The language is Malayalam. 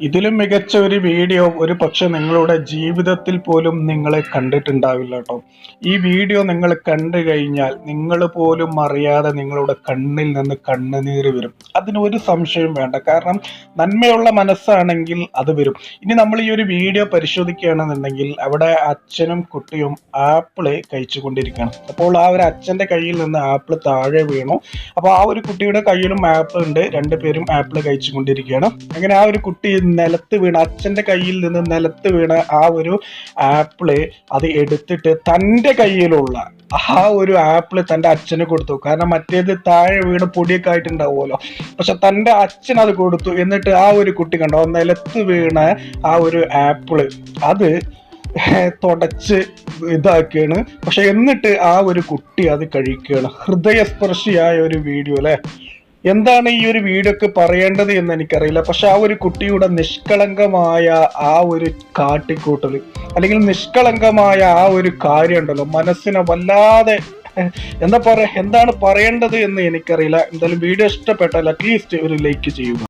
ഇതിലും മികച്ച ഒരു വീഡിയോ ഒരു പക്ഷെ നിങ്ങളുടെ ജീവിതത്തിൽ പോലും നിങ്ങളെ കണ്ടിട്ടുണ്ടാവില്ല കേട്ടോ. ഈ വീഡിയോ നിങ്ങൾ കണ്ടു കഴിഞ്ഞാൽ നിങ്ങൾ പോലും അറിയാതെ നിങ്ങളുടെ കണ്ണിൽ നിന്ന് കണ്ണുനീര് വരും. അതിന് ഒരു സംശയം വേണ്ട. കാരണം നന്മയുള്ള മനസ്സാണെങ്കിൽ അത് വരും. ഇനി നമ്മൾ ഈ ഒരു വീഡിയോ പരിശോധിക്കുകയാണെന്നുണ്ടെങ്കിൽ അവിടെ അച്ഛനും കുട്ടിയും ആപ്പിൾ കഴിച്ചുകൊണ്ടിരിക്കുകയാണ്. അപ്പോൾ ആ ഒരു അച്ഛന്റെ കയ്യിൽ നിന്ന് ആപ്പിൾ താഴെ വീണു. അപ്പോൾ ആ ഒരു കുട്ടിയുടെ കയ്യിലും ആപ്പിൾ ഉണ്ട്. രണ്ടുപേരും ആപ്പിൾ കഴിച്ചുകൊണ്ടിരിക്കുകയാണ്. അങ്ങനെ ആ ഒരു കുട്ടി നിലത്ത് വീണ അച്ഛന്റെ കയ്യിൽ നിന്ന് നിലത്ത് വീണ ആ ഒരു ആപ്പിൾ അത് എടുത്തിട്ട് തന്റെ കയ്യിലുള്ള ആ ഒരു ആപ്പിൾ തന്റെ അച്ഛന് കൊടുത്തു. കാരണം മറ്റേത് താഴെ വീണ് പൊടിയൊക്കെ ആയിട്ടുണ്ടാവുമല്ലോ. പക്ഷെ തന്റെ അച്ഛൻ അത് കൊടുത്തു. എന്നിട്ട് ആ ഒരു കുട്ടി കണ്ടോ നിലത്ത് വീണ ആ ഒരു ആപ്പിൾ അത് തുടച്ച് ഇതാക്കുകയാണ്. പക്ഷെ എന്നിട്ട് ആ ഒരു കുട്ടി അത് കഴിക്കുകയാണ്. ഹൃദയസ്പർശിയായ ഒരു വീഡിയോ അല്ലെ? എന്താണ് ഈ ഒരു വീഡിയോക്ക് പറയേണ്ടത് എന്ന് എനിക്കറിയില്ല. പക്ഷെ ആ ഒരു കുട്ടിയുടെ നിഷ്കളങ്കമായ ആ ഒരു കാട്ടിക്കൂട്ടൽ അല്ലെങ്കിൽ നിഷ്കളങ്കമായ ആ ഒരു കാര്യം ഉണ്ടല്ലോ മനസ്സിനെ വല്ലാതെ എന്താ പറയാ എന്താണ് പറയേണ്ടത് എന്ന് എനിക്കറിയില്ല. എന്തായാലും വീഡിയോ ഇഷ്ടപ്പെട്ടാൽ അറ്റ്ലീസ്റ്റ് ഒരു ലൈക്ക് ചെയ്യുക.